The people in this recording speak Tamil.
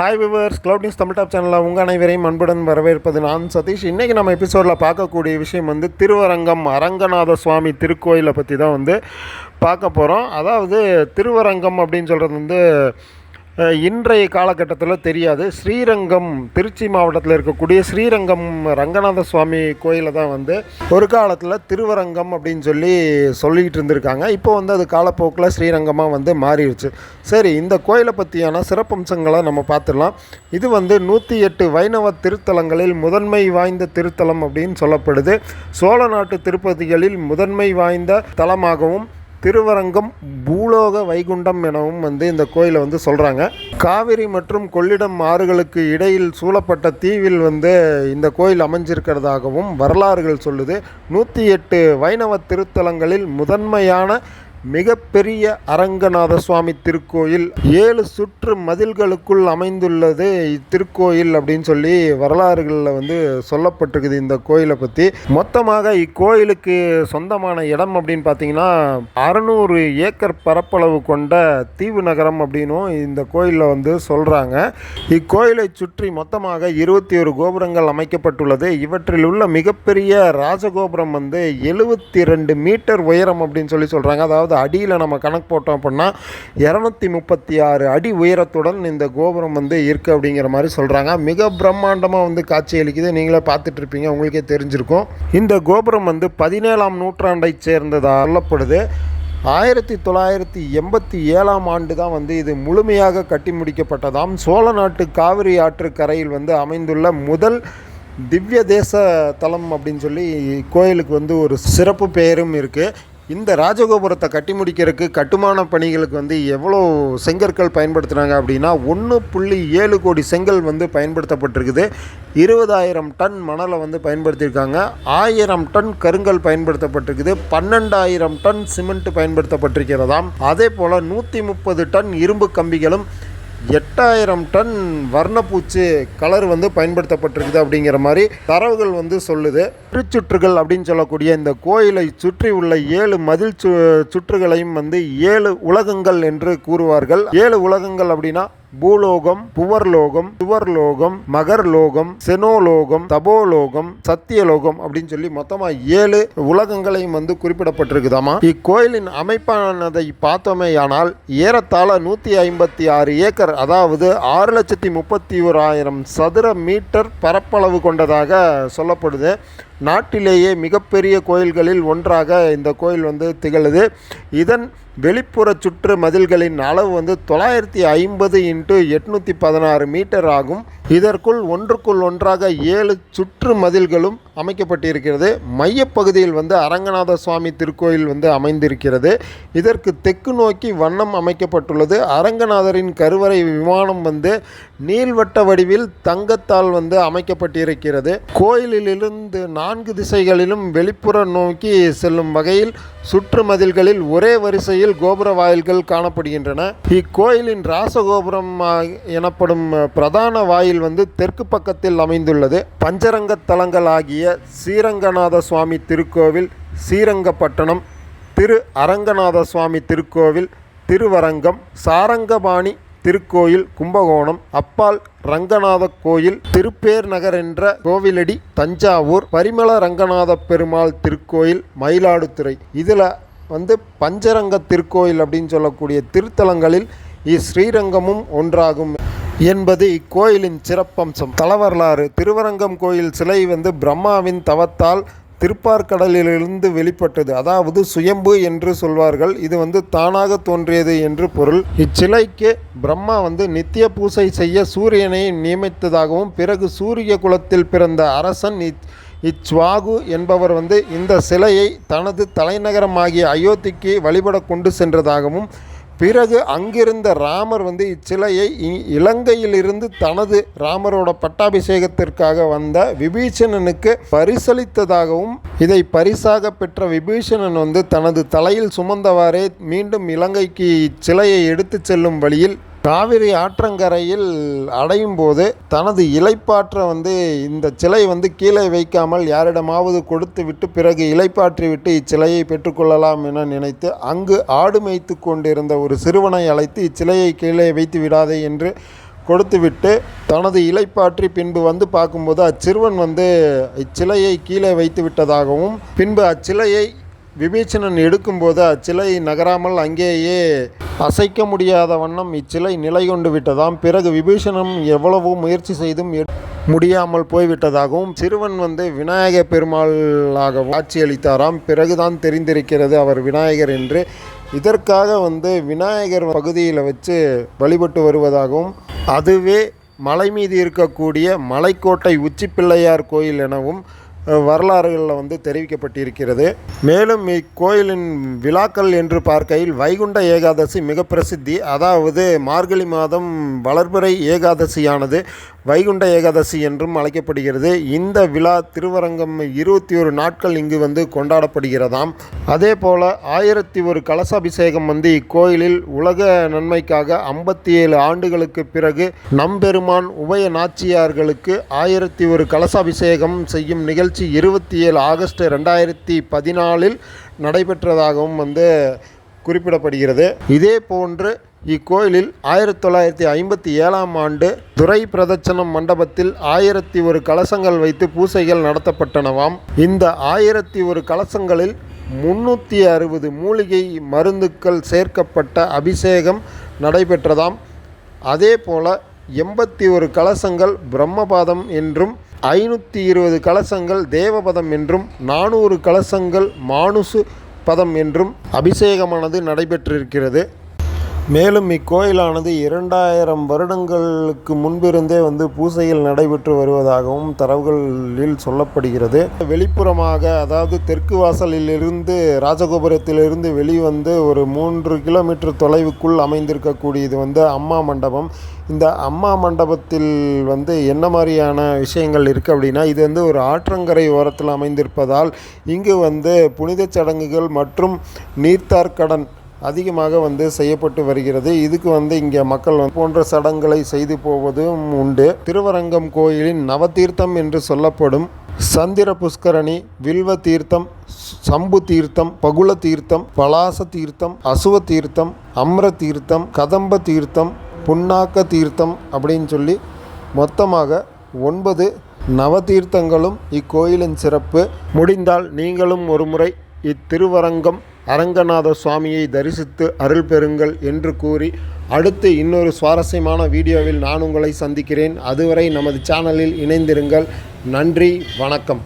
Hi viewers cloud news Tamil top சேனலில் உங்கள் அனைவரையும் அன்புடன் வரவேற்பது நான் சதீஷ். இன்றைக்கி நம்ம எபிசோடில் பார்க்கக்கூடிய விஷயம் வந்து திருவரங்கம் அரங்கநாத சுவாமி திருக்கோயிலை பற்றி தான் வந்து பார்க்க போகிறோம் அதாவது திருவரங்கம் அப்படின்னு சொல்கிறது வந்து இன்றைய காலகட்டத்தில் தெரியாது. ஸ்ரீரங்கம் திருச்சி மாவட்டத்தில் இருக்கக்கூடிய ஸ்ரீரங்கம் ரங்கநாத சுவாமி கோயிலை தான் வந்து ஒரு காலத்தில் திருவரங்கம் அப்படின்னு சொல்லி சொல்லிக்கிட்டு இருந்திருக்காங்க. இப்போ வந்து அது காலப்போக்கில் ஸ்ரீரங்கமாக வந்து மாறிடுச்சு. சரி இந்த கோயிலை பற்றியான சிறப்பம்சங்களை நம்ம பார்த்துடலாம். இது வந்து நூற்றி எட்டு வைணவ திருத்தலங்களில் முதன்மை வாய்ந்த திருத்தலம் அப்படின்னு சொல்லப்படுது. சோழ நாட்டு திருப்பதிகளில் முதன்மை வாய்ந்த தலமாகவும் திருவரங்கம் பூலோக வைகுண்டம் எனவும் வந்து இந்த கோயிலை வந்து சொல்கிறாங்க காவிரி மற்றும் கொள்ளிடம் ஆறுகளுக்கு இடையில் சூழப்பட்ட தீவில் வந்து இந்த கோயில் அமைஞ்சிருக்கிறதாகவும் வரலாறுகள் சொல்லுது. நூற்றி எட்டு வைணவ திருத்தலங்களில் முதன்மையான மிகப்பெரிய அரங்கநாத சுவாமி திருக்கோயில். ஏழு சுற்று மதில்களுக்குள் அமைந்துள்ளது இத்திருக்கோயில் அப்படின்னு சொல்லி வரலாறுகளில் வந்து சொல்லப்பட்டிருக்குது இந்த கோயிலை பற்றி மொத்தமாக இக்கோயிலுக்கு சொந்தமான இடம் அப்படின்னு பார்த்தீங்கன்னா அறநூறு ஏக்கர் பரப்பளவு கொண்ட தீவு நகரம் அப்படின்னும் இந்த கோயிலில் வந்து சொல்கிறாங்க இக்கோயிலை சுற்றி மொத்தமாக இருபத்தி ஒரு கோபுரங்கள் அமைக்கப்பட்டுள்ளது. இவற்றில் உள்ள மிகப்பெரிய ராஜகோபுரம் வந்து எழுபத்தி ரெண்டு மீட்டர் உயரம் அப்படின்னு சொல்லி சொல்கிறாங்க அதாவது அடியில் நம்ம கணக்கு போட்டோம் அப்படின்னா இரநூத்தி முப்பத்தி ஆறு அடி உயரத்துடன் இந்த கோபுரம் வந்து இருக்குது அப்படிங்கிற மாதிரி சொல்கிறாங்க மிக பிரம்மாண்டமாக வந்து காட்சியளிக்குது நீங்களே பார்த்துட்டு இருப்பீங்க. உங்களுக்கே தெரிஞ்சிருக்கும். இந்த கோபுரம் வந்து பதினேழாம் நூற்றாண்டைச் சேர்ந்ததாக சொல்லப்படுது. ஆயிரத்தி தொள்ளாயிரத்தி எண்பத்தி ஏழாம் ஆண்டு தான் வந்து இது முழுமையாக கட்டி முடிக்கப்பட்டதாம். சோழ நாட்டு காவிரி ஆற்று கரையில் வந்து அமைந்துள்ள முதல் திவ்ய தேச தலம் அப்படின்னு சொல்லி கோயிலுக்கு வந்து ஒரு சிறப்பு பெயரும் இருக்குது இந்த ராஜகோபுரத்தை கட்டி முடிக்கிறதுக்கு கட்டுமான பணிகளுக்கு வந்து எவ்வளோ செங்கற்கள் பயன்படுத்துனாங்க அப்படின்னா ஒன்று புள்ளி ஏழு கோடி செங்கல் வந்து பயன்படுத்தப்பட்டிருக்குது. இருபதாயிரம் டன் மணலை வந்து பயன்படுத்தியிருக்காங்க. ஆயிரம் டன் கருங்கல் பயன்படுத்தப்பட்டிருக்குது. பன்னெண்டாயிரம் டன் சிமெண்ட் பயன்படுத்தப்பட்டிருக்கிறதாம். அதே போல் நூற்றி முப்பது டன் இரும்பு கம்பிகளும் எட்டாயிரம் டன் வர்ணப்பூச்சு கலர் வந்து பயன்படுத்தப்பட்டிருக்குது அப்படிங்கிற மாதிரி தரவுகள் வந்து சொல்லுது. திருச்சுற்றுகள் அப்படின்னு சொல்லக்கூடிய இந்த கோயிலை சுற்றி உள்ள ஏழு மதில் சு சுற்றுகளையும் வந்து ஏழு உலகங்கள் என்று கூறுவார்கள். ஏழு உலகங்கள் அப்படின்னா பூலோகம் புவர்லோகம் சுவர்லோகம் மகர்லோகம் செனோலோகம் தபோலோகம் சத்தியலோகம் அப்படின்னு சொல்லி மொத்தமா ஏழு உலகங்களையும் வந்து குறிப்பிடப்பட்டிருக்குதாமா? இக்கோயிலின் அமைப்பானதை பார்த்தோமேயானால் ஏறத்தாழ நூற்றி ஐம்பத்தி ஆறு ஏக்கர் அதாவது ஆறு லட்சத்தி முப்பத்தி ஓராயிரம் சதுர மீட்டர் பரப்பளவு கொண்டதாக சொல்லப்படுது. நாட்டிலேயே மிகப்பெரிய கோயில்களில் ஒன்றாக இந்த கோயில் வந்து திகழுது. இதன் வெளிப்புற சுற்று மதில்களின் அளவு வந்து தொள்ளாயிரத்தி ஐம்பது இன்ட்டு எட்நூற்றி பதினாறு மீட்டர் ஆகும். இதற்குள் ஒன்றுக்குள் ஒன்றாக ஏழு சுற்று மதில்களும் அமைக்கப்பட்டிருக்கிறது. மையப்பகுதியில் வந்து அரங்கநாத சுவாமி திருக்கோயில் வந்து அமைந்திருக்கிறது. இதற்கு தெற்கு நோக்கி வண்ணம் அமைக்கப்பட்டுள்ளது. அரங்கநாதரின் கருவறை விமானம் வந்து நீள்வட்ட வடிவில் தங்கத்தால் வந்து அமைக்கப்பட்டிருக்கிறது. கோயிலிலிருந்து நான்கு திசைகளிலும் வெளிப்புற நோக்கி செல்லும் வகையில் சுற்று மதில்களில் ஒரே வரிசையில் கோபுர வாயில்கள் காணப்படுகின்றன. இக்கோயிலின் ராசகோபுரம் எனப்படும் பிரதான வாயில் வந்து தெற்கு பக்கத்தில் அமைந்துள்ளது. பஞ்சரங்க தலங்கள் ஆகிய ஸ்ரீரங்கநாத சுவாமி திருக்கோவில் ஸ்ரீரங்கப்பட்டணம் திரு அரங்கநாத சுவாமி திருக்கோவில் திருவரங்கம் சாரங்கபாணி திருக்கோயில் கும்பகோணம் அப்பால் ரங்கநாத கோயில் திருப்பேர் நகர் என்ற கோவிலடி தஞ்சாவூர் பரிமள ரங்கநாத பெருமாள் திருக்கோயில் மயிலாடுதுறை. இதில் வந்து பஞ்சரங்க திருக்கோயில் அப்படின்னு சொல்லக்கூடிய திருத்தலங்களில் இஸ்ரீரங்கமும் ஒன்றாகும் என்பது இக்கோயிலின் சிறப்பம்சம். தலவரலாறு. திருவரங்கம் கோயில் சிலை வந்து பிரம்மாவின் தவத்தால் திருப்பார்கடலிலிருந்து வெளிப்பட்டது. அதாவது சுயம்பு என்று சொல்வார்கள். இது வந்து தானாக தோன்றியது என்று பொருள். இச்சிலைக்கு பிரம்மா வந்து நித்திய பூசை செய்ய சூரியனை நியமித்ததாகவும் பிறகு சூரிய குலத்தில் பிறந்த அரசன் இச் இச்வாகு என்பவர் வந்து இந்த சிலையை தனது தலைநகரமாகிய அயோத்திக்கு வழிபட கொண்டு சென்றதாகவும் பிறகு அங்கிருந்த ராமர் வந்து இச்சிலையை இ- இலங்கையிலிருந்து தனது ராமரோட பட்டாபிஷேகத்திற்காக வந்த விபீஷணனுக்கு பரிசளித்ததாகவும் இதை பரிசாக பெற்ற விபீஷணன் வந்து தனது தலையில் சுமந்தவாறே மீண்டும் இலங்கைக்கு இச்சிலையை எடுத்துச் செல்லும் வழியில் காவிரி ஆற்றங்கரையில் அடையும் போது தனது இலைப்பாற்ற வந்து இந்த சிலை வந்து கீழே வைக்காமல் யாரிடமாவது கொடுத்து விட்டு பிறகு இலைப்பாற்றி விட்டு இச்சிலையை பெற்றுக்கொள்ளலாம் என நினைத்து அங்கு ஆடு மேய்த்து கொண்டிருந்த ஒரு சிறுவனை அழைத்து இச்சிலையை கீழே வைத்து விடாதே என்று கொடுத்துவிட்டு தனது இலைப்பாற்றி பின்பு வந்து பார்க்கும்போது அச்சிறுவன் வந்து இச்சிலையை கீழே வைத்து விட்டதாகவும் பின்பு அச்சிலையை விபீஷணன் எடுக்கும்போது அச்சிலை நகராமல் அங்கேயே அசைக்க முடியாத வண்ணம் இச்சிலை நிலை கொண்டு விட்டதாம். பிறகு விபீஷணம் எவ்வளவோ முயற்சி செய்தும் முடியாமல் போய்விட்டதாகவும் சிறுவன் வந்து விநாயக பெருமாளாக காட்சியளித்தாராம் பிறகுதான் தெரிந்திருக்கிறது அவர் விநாயகர் என்று. இதற்காக வந்து விநாயகர் பகுதியில் வச்சு வழிபட்டு வருவதாகவும் அதுவே மலை மீது இருக்கக்கூடிய மலைக்கோட்டை உச்சிப்பிள்ளையார் கோயில் எனவும் வரலாறுகளில் வந்து தெரிவிக்கப்பட்டிருக்கிறது. மேலும் இக்கோயிலின் விழாக்கள் என்று பார்க்கையில் வைகுண்ட ஏகாதசி மிக பிரசித்தி. அதாவது மார்கழி மாதம் வளர்பிறை ஏகாதசியானது வைகுண்ட ஏகாதசி என்றும் அழைக்கப்படுகிறது. இந்த விழா திருவரங்கம் இருபத்தி ஒரு நாட்கள் இங்கு வந்து கொண்டாடப்படுகிறதாம். அதே போல் ஆயிரத்தி ஒரு கலசாபிஷேகம் வந்து இக்கோயிலில் உலக நன்மைக்காக ஐம்பத்தி ஏழு ஆண்டுகளுக்கு பிறகு நம்பெருமான் உபய நாச்சியார்களுக்கு ஆயிரத்தி ஒரு கலசாபிஷேகம் செய்யும் நிகழ்ச்சி இருபத்தி ஏழு ஆகஸ்ட் ரெண்டாயிரத்தி பதினாலில் நடைபெற்றதாகவும் வந்து குறிப்பிடப்படுகிறது. இதே போன்று இக்கோயிலில் ஆயிரத்தி தொள்ளாயிரத்தி ஐம்பத்தி ஏழாம் ஆண்டு துரை பிரதட்சணம் மண்டபத்தில் ஆயிரத்தி ஒரு கலசங்கள் வைத்து பூசைகள் நடத்தப்பட்டனவாம். இந்த ஆயிரத்தி ஒரு கலசங்களில் முன்னூற்றி அறுபது மூலிகை மருந்துக்கள் சேர்க்கப்பட்ட அபிஷேகம் நடைபெற்றதாம். அதே போல எண்பத்தி ஒரு கலசங்கள் பிரம்மபாதம் என்றும் ஐநூற்றி இருபது கலசங்கள் தேவபதம் என்றும் நானூறு கலசங்கள் மானுசு பதம் என்றும் அபிஷேகமானது நடைபெற்றிருக்கிறது. மேலும் இக்கோயிலானது இரண்டாயிரம் வருடங்களுக்கு முன்பிருந்தே வந்து பூசையில் நடைபெற்று வருவதாகவும் தரவுகளில் சொல்லப்படுகிறது. வெளிப்புறமாக அதாவது தெற்கு வாசலிலிருந்து ராஜகோபுரத்திலிருந்து வெளிவந்து ஒரு மூன்று கிலோமீட்டர் தொலைவுக்குள் அமைந்திருக்கக்கூடியது வந்து அம்மா மண்டபம். இந்த அம்மா மண்டபத்தில் வந்து என்ன மாதிரியான விஷயங்கள் இருக்குது அப்படின்னா இது வந்து ஒரு ஆற்றங்கரை ஓரத்தில் அமைந்திருப்பதால் இங்கு வந்து புனிதச் சடங்குகள் மற்றும் நீர்த்தார்கடன் அதிகமாக வந்து செய்யப்பட்டு வருகிறது. இதுக்கு வந்து இங்கே மக்கள் போன்ற சடங்குகளை செய்து போவதும் உண்டு. திருவரங்கம் கோயிலின் நவதீர்த்தம் என்று சொல்லப்படும் சந்திர புஷ்கரணி வில்வ தீர்த்தம் சம்பு தீர்த்தம் பகுல தீர்த்தம் பலாச தீர்த்தம் அசுவ தீர்த்தம் அம்ர தீர்த்தம் கதம்ப தீர்த்தம் புண்ணாக்க தீர்த்தம் அப்படின்னு சொல்லி மொத்தமாக ஒன்பது நவதீர்த்தங்களும் இக்கோயிலின் சிறப்பு. முடிந்தால் நீங்களும் ஒருமுறை இத்திருவரங்கம் அரங்கநாத சுவாமியை தரிசித்து அருள் பெறுங்கள் என்று கூறி அடுத்து இன்னொரு சுவாரஸ்யமான வீடியோவில் நான் உங்களை சந்திக்கிறேன். அதுவரை நமது சேனலில் இணைந்திருங்கள். நன்றி வணக்கம்.